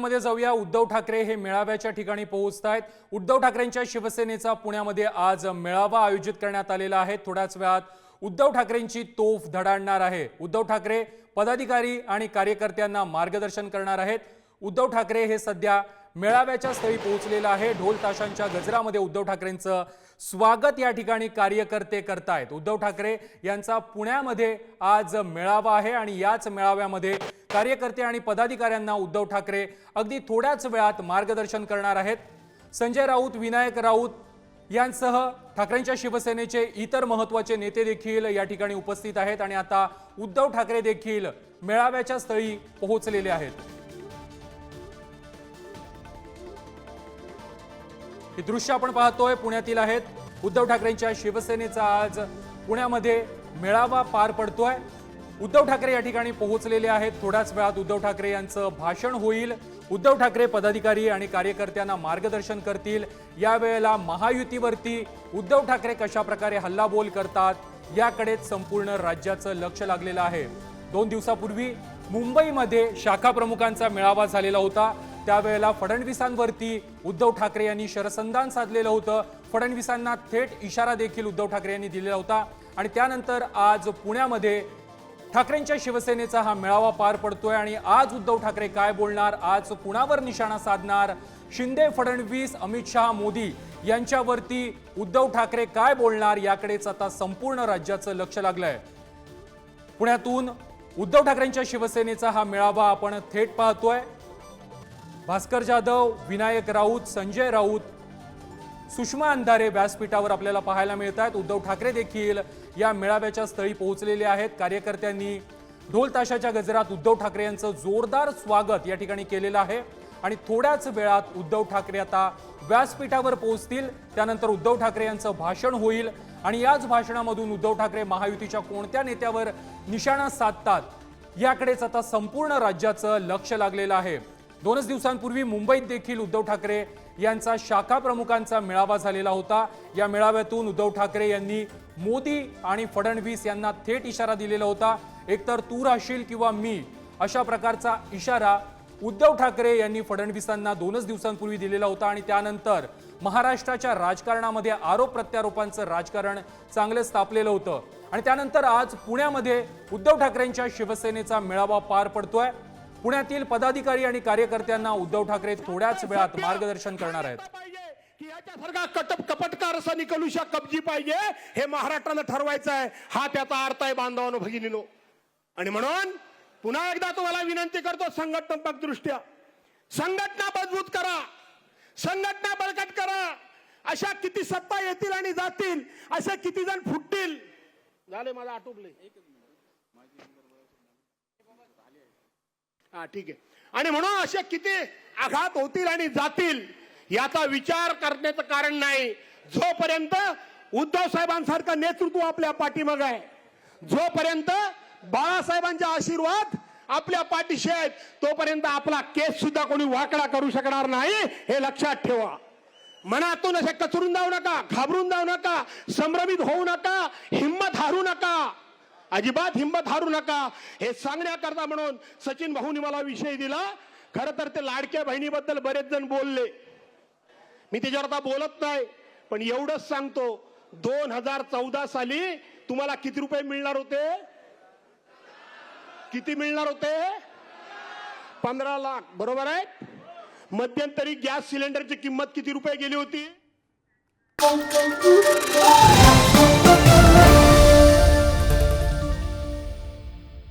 पुण्यामध्ये जाऊया. उद्धव ठाकरे हे मेळाव्याच्या ठिकाणी पोहोचत आहेत उद्धव ठाकरेंच्या शिवसेनेचा पुण्यामध्ये आज मेळावा आयोजित करण्यात आलेला आहे. थोड्याच वेळात उद्धव ठाकरेंची तोफ धडाडणार आहे. उद्धव ठाकरे पदाधिकारी आणि कार्यकर्त्यांना मार्गदर्शन करणार आहेत. उद्धव ठाकरे हे सध्या मेळाव्याच्या स्थळी पोहोचलेलं आहे. ढोल ताशांच्या गजरामध्ये उद्धव ठाकरेंचं स्वागत या ठिकाणी कार्यकर्ते करतायत. उद्धव ठाकरे यांचा पुण्यामध्ये आज मेळावा आहे आणि याच मेळाव्यामध्ये कार्यकर्ते आणि पदाधिकाऱ्यांना उद्धव ठाकरे अगदी थोड्याच वेळात मार्गदर्शन करणार आहेत. संजय राऊत विनायक राऊत यांसह ठाकरेंच्या शिवसेनेचे इतर महत्त्वाचे नेते देखील या ठिकाणी उपस्थित आहेत आणि आता उद्धव ठाकरे देखील मेळाव्याच्या स्थळी पोहोचलेले आहेत. ही दृश्य आपण पाहतोय पुण्यातील आहेत. उद्धव ठाकरेंच्या शिवसेनेचा आज पुण्यामध्ये मेळावा पार पडतोय. उद्धव ठाकरे या ठिकाणी पोहोचलेले आहेत. थोड्याच वेळात उद्धव ठाकरे यांचं भाषण होईल. उद्धव ठाकरे पदाधिकारी आणि कार्यकर्त्यांना मार्गदर्शन करतील. यावेळेला महायुतीवरती उद्धव ठाकरे कशा प्रकारे हल्लाबोल करतात याकडेच संपूर्ण राज्याचं लक्ष लागलेलं आहे. दोन दिवसापूर्वी मुंबईमध्ये शाखा प्रमुखांचा मेळावा झालेला होता. त्यावेळेला फडणवीसांवरती उद्धव ठाकरे यांनी शरसंधान साधलेलं होतं. फडणवीसांना थेट इशारा देखील उद्धव ठाकरे यांनी दिलेला होता. आणि त्यानंतर आज पुण्यामध्ये ठाकरेंच्या शिवसेनेचा हा मेळावा पार पडतोय आणि आज उद्धव ठाकरे काय बोलणार? आज कुणावर निशाणा साधणार? शिंदे फडणवीस अमित शहा मोदी यांच्यावरती उद्धव ठाकरे काय बोलणार? याकडेच आता संपूर्ण राज्याचं लक्ष लागलंय. पुण्यातून उद्धव ठाकरेंच्या शिवसेनेचा हा मेळावा आपण थेट पाहतोय. भास्कर जाधव विनायक राऊत संजय राऊत सुषमा अंधारे व्यासपीठावर आपल्याला पाहायला मिळत आहेत उद्धव ठाकरे देखील या मेळाव्याच्या स्थळी पोहोचलेले आहेत. कार्यकर्त्यांनी ढोल ताशाच्या गजरात उद्धव ठाकरे यांचं जोरदार स्वागत या ठिकाणी केलेलं आहे. आणि थोड्याच वेळात उद्धव ठाकरे आता व्यासपीठावर पोहोचतील. त्यानंतर उद्धव ठाकरे यांचं भाषण होईल. आणि याच भाषणामधून उद्धव ठाकरे महायुतीच्या कोणत्या नेत्यावर निशाणा साधतात याकडेच आता संपूर्ण राज्याचं लक्ष लागलेलं आहे. दोनच दिवसांपूर्वी मुंबईत देखील उद्धव ठाकरे यांचा शाखा प्रमुखांचा मेळावा झालेला होता. या मेळाव्यातून उद्धव ठाकरे यांनी मोदी आणि फडणवीस यांना थेट इशारा दिलेला होता. एकतर तू राहशील किंवा मी अशा प्रकारचा इशारा उद्धव ठाकरे यांनी फडणवीसांना दोनच दिवसांपूर्वी दिलेला होता. आणि त्यानंतर महाराष्ट्राच्या राजकारणामध्ये आरोप प्रत्यारोपांचं राजकारण चांगलंच तापलेलं होतं. आणि त्यानंतर आज पुण्यामध्ये उद्धव ठाकरेंच्या शिवसेनेचा मेळावा पार पडतोय. पुण्यातील पदाधिकारी आणि कार्यकर्त्यांना उद्धव ठाकरे थोड्याच वेळात मार्गदर्शन करणार आहेत. की कटप कपटकार असा निकलूशा कब्जी पाहिजे. हे महाराष्ट्रानं ठरवायचं आहे. हा त्याचा अर्थ आहे बांधवानो भगिनीनो. आणि म्हणून पुन्हा एकदा तुम्हाला विनंती करतो संघटनात्मक दृष्ट्या. संघटना मजबूत करा. संघटना बळकट करा. अशा किती सत्ता येतील आणि जातील असे किती जण फुटतील. झाले मला आटोपले. हा ठीक आहे. आणि म्हणून असे किती आघात होतील आणि जातील याचा विचार करण्याचं कारण नाही. जोपर्यंत उद्धव साहेबांसारखं नेतृत्व आपल्या पाठीमाग आहे जोपर्यंत बाळासाहेबांचे आशीर्वाद आपल्या पाठीशी आहेत तोपर्यंत आपला केस सुद्धा कोणी वाकडा करू शकणार नाही हे लक्षात ठेवा. मनातून असे कचरून जाऊ नका घाबरून जाऊ नका संभ्रमित होऊ नका हिंमत हारू नका. अजिबात हिंमत हारू नका. हे सांगण्याकरता म्हणून सचिन भाऊनी मला विषय दिला. खरं तर ते लाडक्या बहिणीबद्दल बरेच जण बोलले. मी त्याच्यावर आता बोलत नाही पण एवढंच सांगतो. दोन हजार चौदा साली तुम्हाला किती रुपये मिळणार होते? किती मिळणार होते? पंधरा लाख. बरोबर आहे? मध्यंतरी गॅस सिलेंडरची किंमत किती रुपये गेली होती?